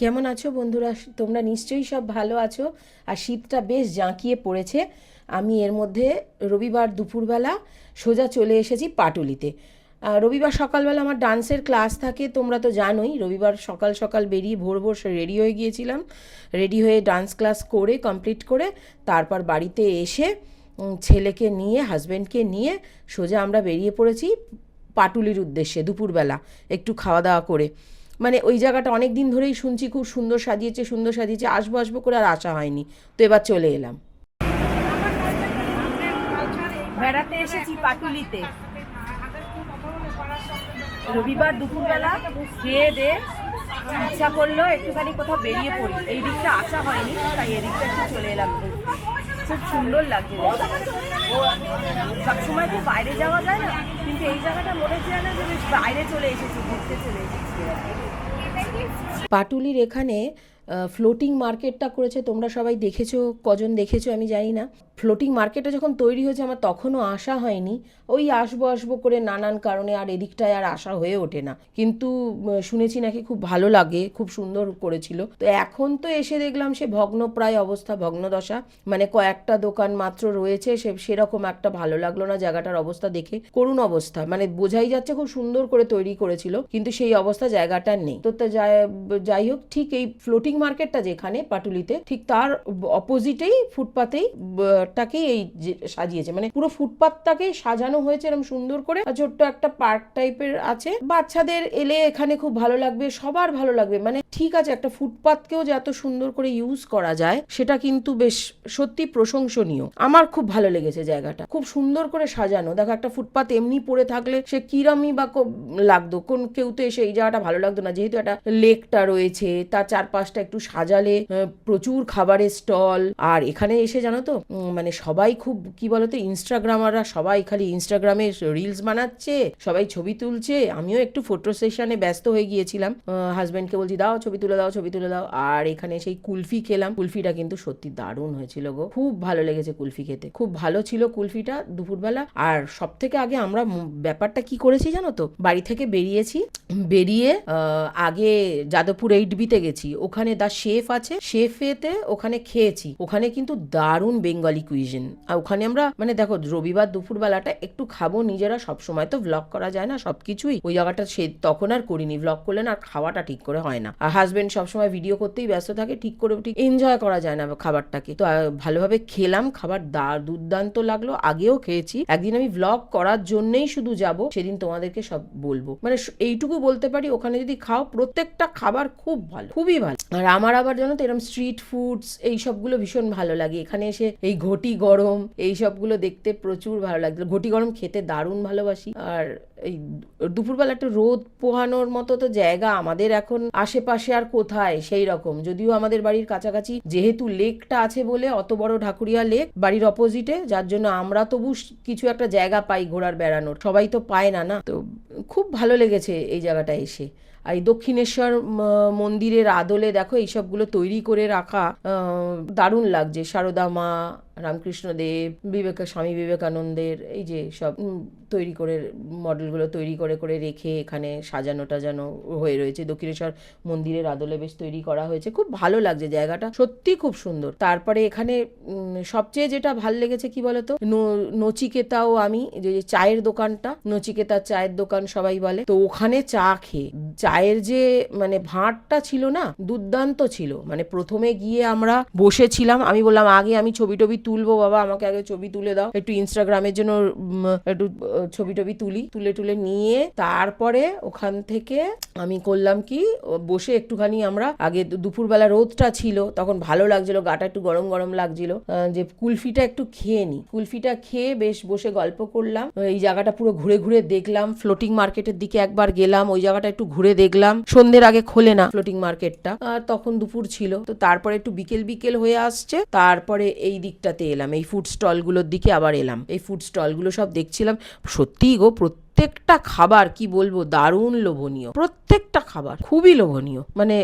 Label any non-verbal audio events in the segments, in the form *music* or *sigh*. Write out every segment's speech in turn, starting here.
কেমন আছো বন্ধুরা? তোমরা নিশ্চয়ই সব ভালো আছো। আর শীতটা বেশ জাঁকিয়ে পড়েছে। আমি এর মধ্যে রবিবার দুপুরবেলা সোজা চলে এসেছি পাটুলিতে। রবিবার সকালবেলা আমার ডান্সের ক্লাস থাকে, তোমরা তো জানোই। রবিবার সকাল সকাল বেরিয়ে ভোর ভোর রেডি হয়ে গিয়েছিলাম। রেডি হয়ে ডান্স ক্লাস করে, কমপ্লিট করে, তারপর বাড়িতে এসে ছেলেকে নিয়ে হাজব্যান্ডকে নিয়ে সোজা আমরা বেরিয়ে পড়েছি পাটুলির উদ্দেশ্যে দুপুরবেলা, একটু খাওয়া দাওয়া করে। মানে ওই জায়গাটা অনেক দিন ধরেই শুনছি, খুব সুন্দর সাজিয়েছে সুন্দর সাজিয়েছে। আসব আসব করে আর আসা হয়নি। তো এবার চলে এলাম। বেড়াতে এসেছি পাটুলিতে। রবিবার দুপুরবেলা খেয়ে দে, ইচ্ছা করল একটুখানি কোথাও বেরিয়ে পড়ি। এই দিকটা আসা হয়নি, তাই এদিকটা একটু চলে এলাম। খুব সুন্দর লাগছে সবসময় তো বাইরে যাওয়া যায় না, কিন্তু এই জায়গাটা মনে হচ্ছে না যে বাইরে চলে এসেছি, ঘুরতে চলে এসেছি। পাটুলির এখানে ফ্লোটিং মার্কেটটা করেছে, তোমরা সবাই দেখেছ, কজন দেখেছ আমি জানি না। ফ্লোটিং মার্কেটটা যখন তৈরি হয়েছে, আমার তখনও আসা হয়নি। ওই আসব আসব করে নানান কারণে আর এদিকটায় আর আসা হয়ে ওঠে না। কিন্তু শুনেছি নাকি খুব ভালো লাগে, খুব সুন্দর করেছিল। তো এখন তো এসে দেখলাম সে ভগ্নপ্রায় অবস্থা, ভগ্নদশা। মানে কয়েকটা দোকান মাত্র রয়েছে, সে, সেরকম একটা ভালো লাগল না জায়গাটার অবস্থা দেখে। করুণ অবস্থা মানে বোঝাই যাচ্ছে খুব সুন্দর করে তৈরি করেছিল, কিন্তু সেই অবস্থা জায়গাটার নেই। তো যাই হোক, ঠিক এই ফ্লোটিং মার্কেটটা যেখানে পাটুলিতে, ঠিক তার অপোজিটেই ফুটপাতেই টাকেই এই সাজিয়েছে। মানে পুরো ফুটপাতটাকেই সাজানো হয়েছে এরকম সুন্দর করে। ছোট্ট একটা পার্ক টাইপের আছে। বাচ্চাদের এলে এখানে খুব ভালো লাগবে, সবার ভালো লাগবে। মানে ঠিক আছে, একটা ফুটপাতকেও যে এত সুন্দর করে ইউজ করা যায়, সেটা কিন্তু বেশ সত্যি প্রশংসনীয়। আমার খুব ভালো লেগেছে জায়গাটা। খুব সুন্দর করে সাজানো। দেখো, একটা ফুটপাত এমনি পড়ে থাকলে সে কিরামই বা লাগতো। কোন কেউ তো এসে এই জায়গাটা ভালো লাগতো না। যেহেতু একটা লেকটা রয়েছে, তার চারপাশটা একটু সাজালে প্রচুর খাবারের স্টল। আর এখানে এসে জানো তো মানে সবাই খুব, কি বলতো, ইনস্টাগ্রামাররা সবাই খালি ইনস্টাগ্রামে রিলস বানাচ্ছে, সবাই ছবি তুলছে। আমিও একটু ফটো সেশনে ব্যস্ত হয়ে গিয়েছিলাম। হাজব্যান্ডকে বলছি, দাও, ছবি তুলে দাও, ছবি তুলে দাও। আর এখানে সেই কুলফি খেলাম। কুলফিটা কিন্তু সত্যি দারুণ হয়েছিল গো। খুব ভালো লেগেছে কুলফি খেতে। খুব ভালো ছিল কুলফিটা দুপুরবেলা। আর সব থেকে আগে আমরা ব্যাপারটা কি করেছি জানো তো? বাড়ি থেকে বেরিয়েছি। বেরিয়ে আগে যাদবপুর এইট বিতে গেছি। ওখানে দা শেফ আছে, শেফেতে ওখানে খেয়েছি। ওখানে কিন্তু দারুণ বেঙ্গলি কুইজিন আর ওখানে আমরা মানে দেখো, রবিবার দুপুরবেলাটা একটু খাব, নিজেরা সব সময় তো ভ্লগ করা যায় না, সবকিছুই। ওই জায়গাটা সে তখন আর করিনি ভ্লগ করলে না আর খাওয়াটা ঠিক করে হয় না। আর হাজবেন্ড সবসময় ভিডিও করতেই ব্যস্ত থাকে, ঠিক করে, ঠিক এনজয় করা যায় না খাবারটাকে। তো ভালোভাবে খেলাম, খাবার দা, দুর্দান্ত লাগল, আগেও খেয়েছি। একদিন আমি ভ্লগ করার জন্যই শুধু যাব, সেদিন তোমাদেরকে সব বলব। মানে এইটুকু বলতে পারি, ওখানে যদি খাও, প্রত্যেকটা খাবার খুব ভালো, খুবই ভালো। আর আমার আবার জানো তো এরকম স্ট্রিট ফুডস এই সবগুলো ভীষণ ভালো লাগে। এখানে এসে এই ঘটি গরম, এই সবগুলো দেখতে প্রচুর ভালো লাগল ঘটি গরম খেতে দারুণ ভালোবাসি। আর এই দুপুরবেলা একটু রোদ পোহানোর মতো তো জায়গা আমাদের এখন আশেপাশে আর কোথায়? সেই রকম। যদিও আমাদের বাড়ির কাছাকাছি যেহেতু লেকটা আছে বলে অত বড় ঢাকুরিয়া লেক বাড়ির অপোজিটে যার জন্য আমরা তবু কিছু একটা জায়গা পাই ঘোরার, বেড়ানোর। সবাই তো পায় না না? তো খুব ভালো লেগেছে এই জায়গাটা এসে। আর এই দক্ষিণেশ্বর মন্দিরের আদলে দেখো, এইসবগুলো তৈরি করে রাখা দারুণ লাগছে। সারদা মা রামকৃষ্ণ দেব বিবেকা, স্বামী বিবেকানন্দের এই যে সব তৈরি করে, মডেলগুলো তৈরি করে করে রেখে এখানে সাজানো টাজানো হয়ে রয়েছে। দক্ষিণেশ্বর মন্দিরের আদলে বেশ তৈরি করা হয়েছে। খুব ভালো লাগছে জায়গাটা। সত্যি খুব সুন্দর। তারপরে এখানে সবচেয়ে যেটা ভালো লেগেছে কি বলতো? নচিকেতাও আমি, যে চায়ের দোকানটা নচিকেতার চায়ের দোকান সবাই বলে, তো ওখানে চা খেয়ে, চায়ের যে মানে ভাঁড়টা ছিল না, দুর্দান্ত ছিল। মানে প্রথমে গিয়ে আমরা বসেছিলাম, আমি বললাম, আগে আমি ছবি টবি তুলবো, বাবা, আমাকে আগে ছবি তুলে দাও। একটু ইনস্টাগ্রামের জন্য একটু ছবি টবি তুলি, তুলে তুলে নিয়ে তারপরে ওখান থেকে আমি করলাম কি বসে একটুখানি আমরা আগে দুপুরবেলা রোদটা ছিল, তখন ভালো লাগছিল, গাটা একটু গরম গরম লাগছিল যে কুলফিটা একটু খেয়ে নি। কুলফিটা খেয়ে বেশ বসে গল্প করলাম, এই জায়গাটা পুরো ঘুরে ঘুরে দেখলাম ফ্লোটিং মার্কেটের দিকে একবার গেলাম, ওই জায়গাটা একটু ঘুরে দেখলাম, সন্ধ্যের আগে খোলে না ফ্লোটিং মার্কেটটা আর তখন দুপুর ছিল, তো তারপরে একটু বিকেল বিকেল হয়ে আসছে, তারপরে এই দিকটাতে এলাম, এই ফুড স্টলগুলোর দিকে আবার এলাম। এই ফুড স্টলগুলো সব দেখছিলাম। সত্যিই গো, প্রত্যেক প্রত্যেকটা খাবার, কি বলব, দারুণ লোভনীয়। প্রত্যেকটা খাবার খুবই লোভনীয়। মানে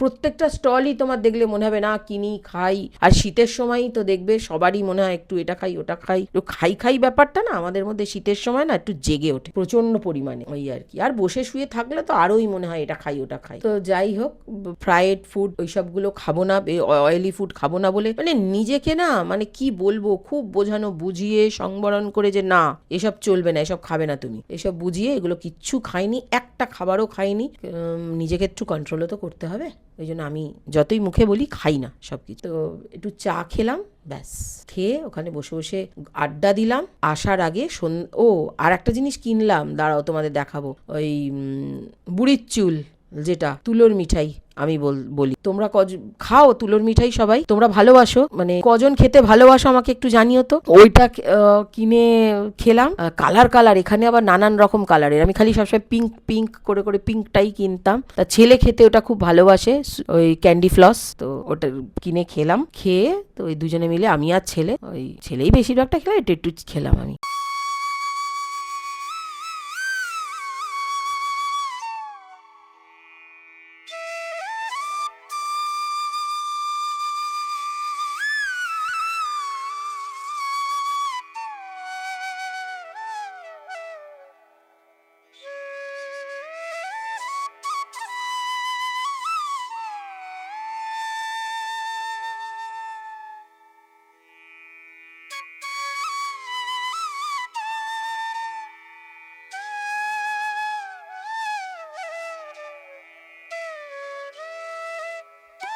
প্রত্যেকটা স্টলই তোমার দেখলে মনে হবে, না, কিনি, খাই। আর শীতের সময়ই তো দেখবে সবারই মনে হয়, একটু এটা খাই, ওটা খাই। একটু খাই খাই ব্যাপারটা না আমাদের মধ্যে শীতের সময় না একটু জেগে ওঠে প্রচণ্ড পরিমাণে ওই আর কি। আর বসে শুয়ে থাকলে তো আরোই মনে হয়, এটা খাই, ওটা খাই। তো যাই হোক ফ্রায়েড ফুড ওইসবগুলো খাব না অয়েলি ফুড খাব না বলে মানে নিজেকে না মানে কি বলব, খুব বোঝানো, বুঝিয়ে সংবরণ করে যে, না, এসব চলবে না, এসব খাবে না তুমি। এসব বুঝিয়ে এগুলো কিচ্ছু খাইনি, একটা খাবারও খাইনি। নিজেকে একটু কন্ট্রোলও তো করতে হবে। ওই জন্য আমি যতই মুখে বলি খাই না সব কিছু তো একটু চা খেলাম, ব্যাস। খেয়ে ওখানে বসে বসে আড্ডা দিলাম। আসার আগে ও, আর একটা জিনিস কিনলাম, দাঁড়াও তোমাদের দেখাবো। ওই বুড়ির চুল, যেটা, তুলোর মিঠাই। আমি বল- তোমরা কজ, খাও তুলোর মিঠাই সবাই। তোমরা ভালোবাসো। মানে কজন খেতে ভালোবাসো আমাকে একটু জানিও তো। ওইটা কিনে খেলাম। Colour colour. এখানে আবার নানান রকম কালারের। আমি খালি সবসময় পিঙ্ক পিঙ্ক করে করে পিঙ্কটাই কিনতাম। তা ছেলে খেতে ওটা খুব ভালোবাসে। ওই ক্যান্ডি ফ্লস। তো ওটা কিনে খেলাম। খেয়ে তো ওই দুজনে মিলে আমি আর ছেলে, ওই ছেলেই বেশিরভাগটা খেলাম। একটু একটু খেলাম আমি।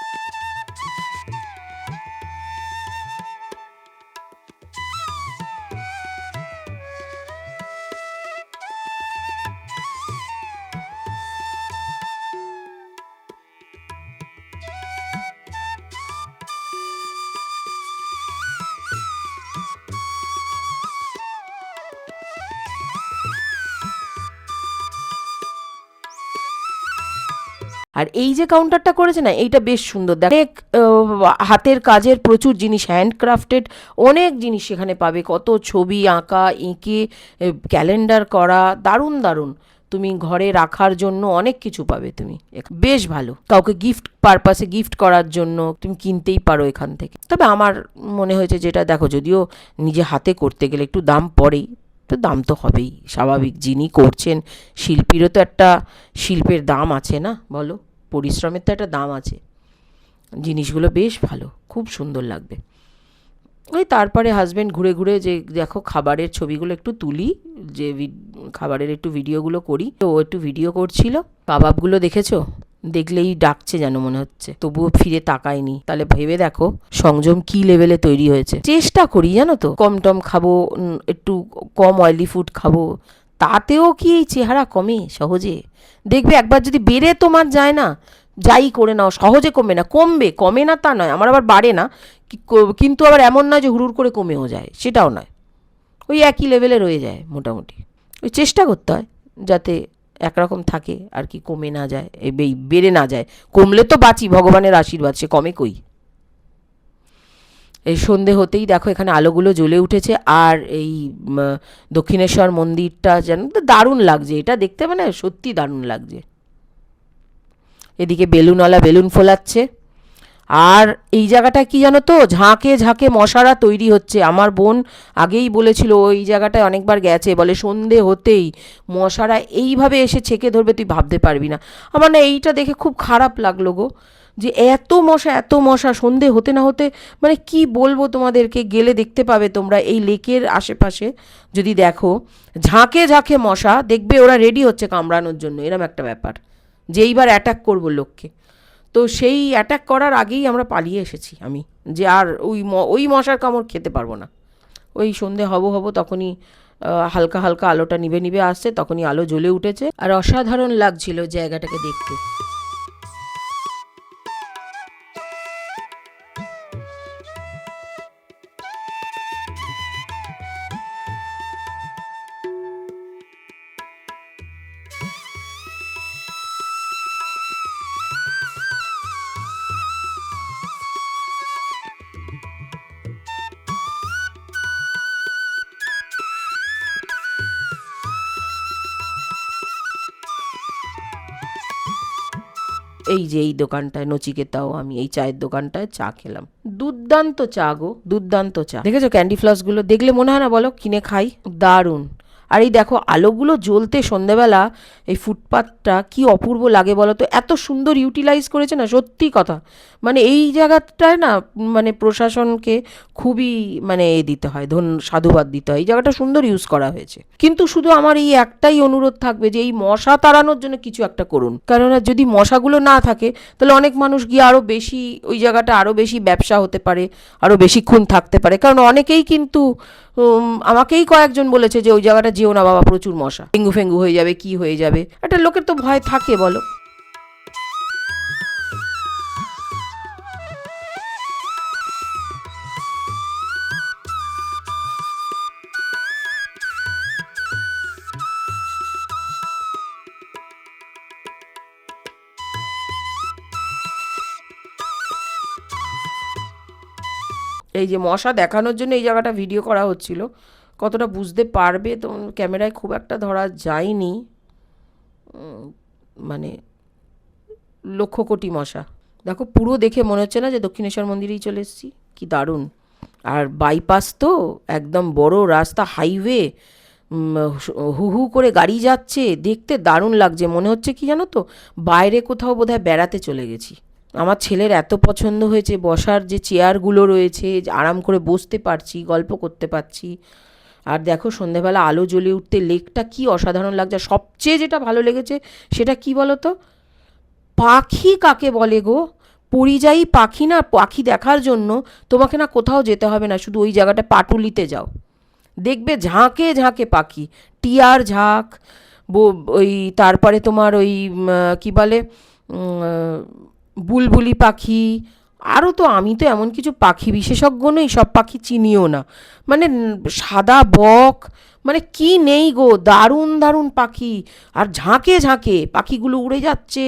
Yeah! *laughs* আর এই যে কাউন্টারটা করেছে না, এইটা বেশ সুন্দর। দেখ, অনেক হাতের কাজের প্রচুর জিনিস হ্যান্ডক্রাফটেড অনেক জিনিস সেখানে পাবে। কত ছবি আঁকা, এঁকে ক্যালেন্ডার করা, দারুণ দারুণ। তুমি ঘরে রাখার জন্য অনেক কিছু পাবে তুমি। বেশ ভালো। কাউকে গিফট পারপাসে গিফট করার জন্য তুমি কিনতেই পারো এখান থেকে। তবে আমার মনে হয়েছে যেটা, দেখো, যদিও নিজে হাতে করতে গেলে একটু দাম পড়েই তো দাম তো হবেই। স্বাভাবিক যিনি করছেন, শিল্পীরও তো একটা শিল্পের দাম আছে না বলো? পরিশ্রমের তো একটা দাম আছে। জিনিসগুলো বেশ ভালো, খুব সুন্দর লাগবে। ওই তারপরে হাজব্যান্ড ঘুরে ঘুরে যে দেখো খাবারের ছবিগুলো একটু তুলি, যে খাবারের একটু ভিডিওগুলো করি। তো ও একটু ভিডিও করছিল। কাবাবগুলো দেখেছ? দেখলেই ডাকছে যেন মনে হচ্ছে। তবুও ফিরে তাকায়নি। তাহলে ভেবে দেখো, সংযম কি লেভেলে তৈরি হয়েছে? চেষ্টা করি, জানো তো। কম টম খাব একটু কম অয়েলি ফুড খাব। তাতেও কি এই চেহারা কমে সহজে? দেখবে একবার যদি বেড়ে তোমার যায় না, যাই করে নাও, সহজে কমবে না। কমবে, কমে না তা নয়। আমার আবার বাড়ে না কিন্তু আবার এমন নয় যে হুড়ুর করে কমেও যায়। সেটাও নয়। ওই একই লেভেলে রয়ে যায় মোটামুটি। ওই চেষ্টা করতে হয়, যাতে একরকম থাকে আর কি কমে না যায়, এই বেড়ে না যায়। কমলে তো বাঁচি, ভগবানের আশীর্বাদ, সে কমে কই? এই সন্ধে হতেই দেখো এখানে আলোগুলো জ্বলে উঠেছে আর এই দক্ষিণেশ্বর মন্দিরটা যেন দারুণ লাগছে, এটা দেখতে মানে সত্যি দারুণ লাগছে। এদিকে বেলুনওয়ালা বেলুন ফোলাচ্ছে। আর এই জায়গাটা কি জানো তো? ঝাঁকে ঝাঁকে মশারা তৈরি হচ্ছে। আমার বোন আগেই বলেছিল ওই জায়গাটায় অনেকবার গেছে। বলে, সন্ধে হতেই মশারা এইভাবে এসে ছেকে ধরবে, তুই ভাবতে পারবি না। আমার না এইটা দেখে খুব খারাপ লাগল গো, যে এত মশা এত মশা, সন্ধে হতে না হতে মানে কি বলব তোমাদেরকে, গেলে দেখতে পাবে তোমরা এই লেকের আশেপাশে। যদি দেখো, ঝাঁকে ঝাঁকে মশা, দেখবে ওরা রেডি হচ্ছে কামড়ানোর জন্য, এরম একটা ব্যাপার। যে এইবার অ্যাটাক করব লোককে। তো সেই অ্যাট্যাক করার আগেই আমরা পালিয়ে এসেছি আমি, যে আর ওই ওই মশার কামড় খেতে পারব না। ওই সন্ধে হব হব তখনই হালকা হালকা আলোটা নিবে নিবে আসছে, তখনই আলো জ্বলে উঠেছে। আর অসাধারণ লাগছিল জায়গাটাকে দেখতে। এই যে এই দোকানটায় নচিকেতাও আমি এই চায়ের দোকানটায় চা খেলাম। দুর্দান্ত চা গো দুর্দান্ত চা। দেখেছ ক্যান্ডি ফ্লাসগুলো দেখলে মনে হয় না বলো? কিনে খাই। দারুণ। আর এই দেখো আলোগুলো জ্বলতে সন্ধেবেলা এই ফুটপাথটা কি অপূর্ব লাগে বলো তো? এত সুন্দর ইউটিলাইজ করেছে না, সত্যি কথা। মানে এই জায়গাটায় না মানে প্রশাসনকে খুবই মানে এ দিতে হয়, ধন, সাধুবাদ দিতে হয়। এই জায়গাটা সুন্দর ইউজ করা হয়েছে। কিন্তু শুধু আমার এই একটাই অনুরোধ থাকবে যে এই মশা তাড়ানোর জন্য কিছু একটা করুন। কেননা যদি মশাগুলো না থাকে, তাহলে অনেক মানুষ গিয়ে আরও বেশি, ওই জায়গাটা আরও বেশি ব্যবসা হতে পারে আরও বেশিক্ষণ থাকতে পারে। কারণ অনেকেই কিন্তু আমাকেই কয়েকজন বলেছে যে ওই জায়গাটা যেও না বাবা, প্রচুর মশা। ডেঙ্গু ফেঙ্গু হয়ে যাবে, কি হয়ে যাবে? একটা লোকের তো ভয় থাকে, বলো। এই যে মশা দেখানোর জন্য এই জায়গাটা ভিডিও করা হচ্ছিল। কতটা বুঝতে পারবে তো ক্যামেরায় খুব একটা ধরা যায়নি। মানে লক্ষ কোটি মশা। দেখো পুরো দেখে মনে হচ্ছে না যে দক্ষিণেশ্বর মন্দিরেই চলে এসেছি। কি দারুণ। আর বাইপাস তো একদম বড় রাস্তা হাইওয়ে হু হু করে গাড়ি যাচ্ছে। দেখতে দারুণ লাগছে। মনে হচ্ছে কি জানো তো? বাইরে কোথাও বোধহয় বেড়াতে চলে গেছি। আমার ছেলের এত পছন্দ হয়েছে, বসার যে চেয়ারগুলো রয়েছে আরাম করে বসতে পারছি, গল্প করতে পারছি। আর দেখো সন্ধেবেলা আলো জ্বলে উঠতে লেকটা কি অসাধারণ লাগছে। সবচেয়ে যেটা ভালো লেগেছে, সেটা কি বলো তো পাখি কাকে বলে গো? পরিযায়ী পাখি না, পাখি দেখার জন্য তোমাকে না কোথাও যেতে হবে না, শুধু ওই জায়গাটা পাটুলিতে যাও। দেখবে ঝাঁকে ঝাঁকে পাখি, টিয়ার ঝাঁক ওই তারপরে তোমার ওই কি বলে বুলবুলি পাখি, আরও তো আমি তো এমন কিছু পাখি বিশেষজ্ঞ নই, সব পাখি চিনিও না। মানে সাদা বক মানে কি নেই গো, দারুণ দারুণ পাখি। আর ঝাঁকে ঝাঁকে পাখিগুলো উড়ে যাচ্ছে,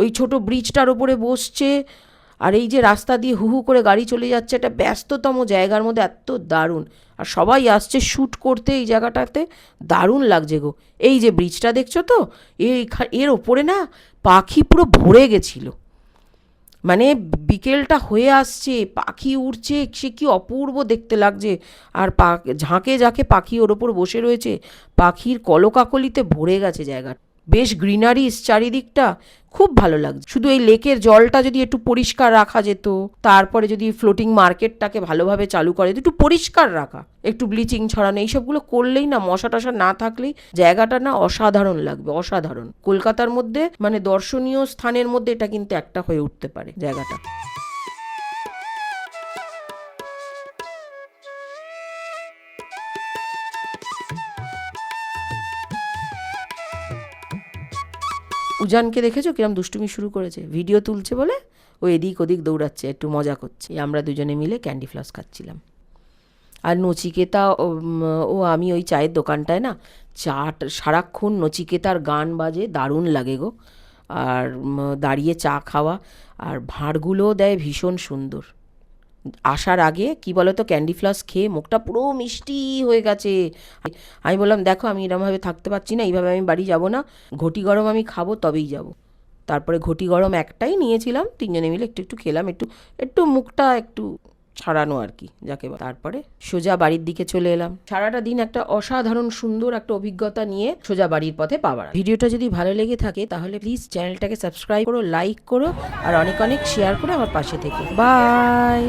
ওই ছোট ব্রিজটার ওপরে বসছে, আর এই যে রাস্তা দিয়ে হু হু করে গাড়ি চলে যাচ্ছে, একটা ব্যস্ততম জায়গার মধ্যে এত দারুণ। আর সবাই আসছে শ্যুট করতে এই জায়গাটাতে, দারুণ লাগছে গো। এই যে ব্রিজটা দেখছ তো এর ওপরে না পাখি পুরো ভরে গেছিল। মানে বিকেলটা হয়ে আসছে, পাখি উড়ছে, সে কি অপূর্ব দেখতে লাগছে। আর পা, ঝাঁকে ঝাঁকে পাখি ওর ওপর বসে রয়েছে, পাখির কলকাকলিতে ভরে গেছে জায়গাটা। বেশ গ্রিনারিস চারিদিকটা খুব ভালো লাগছে। শুধু এই লেকের জলটা যদি একটু পরিষ্কার রাখা যেত, তারপরে যদি ফ্লোটিং মার্কেটটাকে ভালোভাবে চালু করে একটু পরিষ্কার রাখা। একটু ব্লিচিং ছড়ানো এইসবগুলো করলেই না, মশা টশা না থাকলেই জায়গাটা না অসাধারণ লাগবে, অসাধারণ। কলকাতার মধ্যে মানে দর্শনীয় স্থানের মধ্যে এটা কিন্তু একটা হয়ে উঠতে পারে জায়গাটা। উজানকে দেখেছ? কিরম দুষ্টুমি শুরু করেছে? ভিডিও তুলছে বলে? ও এদিক ওদিক দৌড়াচ্ছে, একটু মজা করছে। আমরা দুজনে মিলে ক্যান্ডি ফ্লাস খাচ্ছিলাম। আর নচিকেতা, ও আমি ওই চায়ের দোকানটায় না, চাট, সারাক্ষণ নচিকেতার গান বাজে, দারুণ লাগে গো। আর দাঁড়িয়ে চা খাওয়া, আর ভাঁড়গুলোও দেয় ভীষণ সুন্দর। আসার আগে, কি বলতো, ক্যান্ডি ফ্লাস খেয়ে মুখটা পুরো মিষ্টি হয়ে গেছে। আমি বললাম, দেখো, আমি এরমভাবে থাকতে পারছি না, এইভাবে আমি বাড়ি যাব না। ঘটি গরম আমি খাব, তবেই যাব। তারপরে ঘটি গরম একটাই নিয়েছিলাম, তিনজনে মিলে একটু একটু খেলাম, একটু একটু মুখটা একটু ছাড়ানো আর কি, যাকে তারপরে সোজা বাড়ির দিকে চলে এলাম। সারাটা দিন একটা অসাধারণ, সুন্দর একটা অভিজ্ঞতা নিয়ে সোজা বাড়ির পথে পাওয়ার ভিডিওটা যদি ভালো লেগে থাকে, তাহলে প্লিজ চ্যানেলটাকে সাবস্ক্রাইব করো লাইক করো, আর অনেক অনেক শেয়ার করে আমার পাশে থেকে। বাই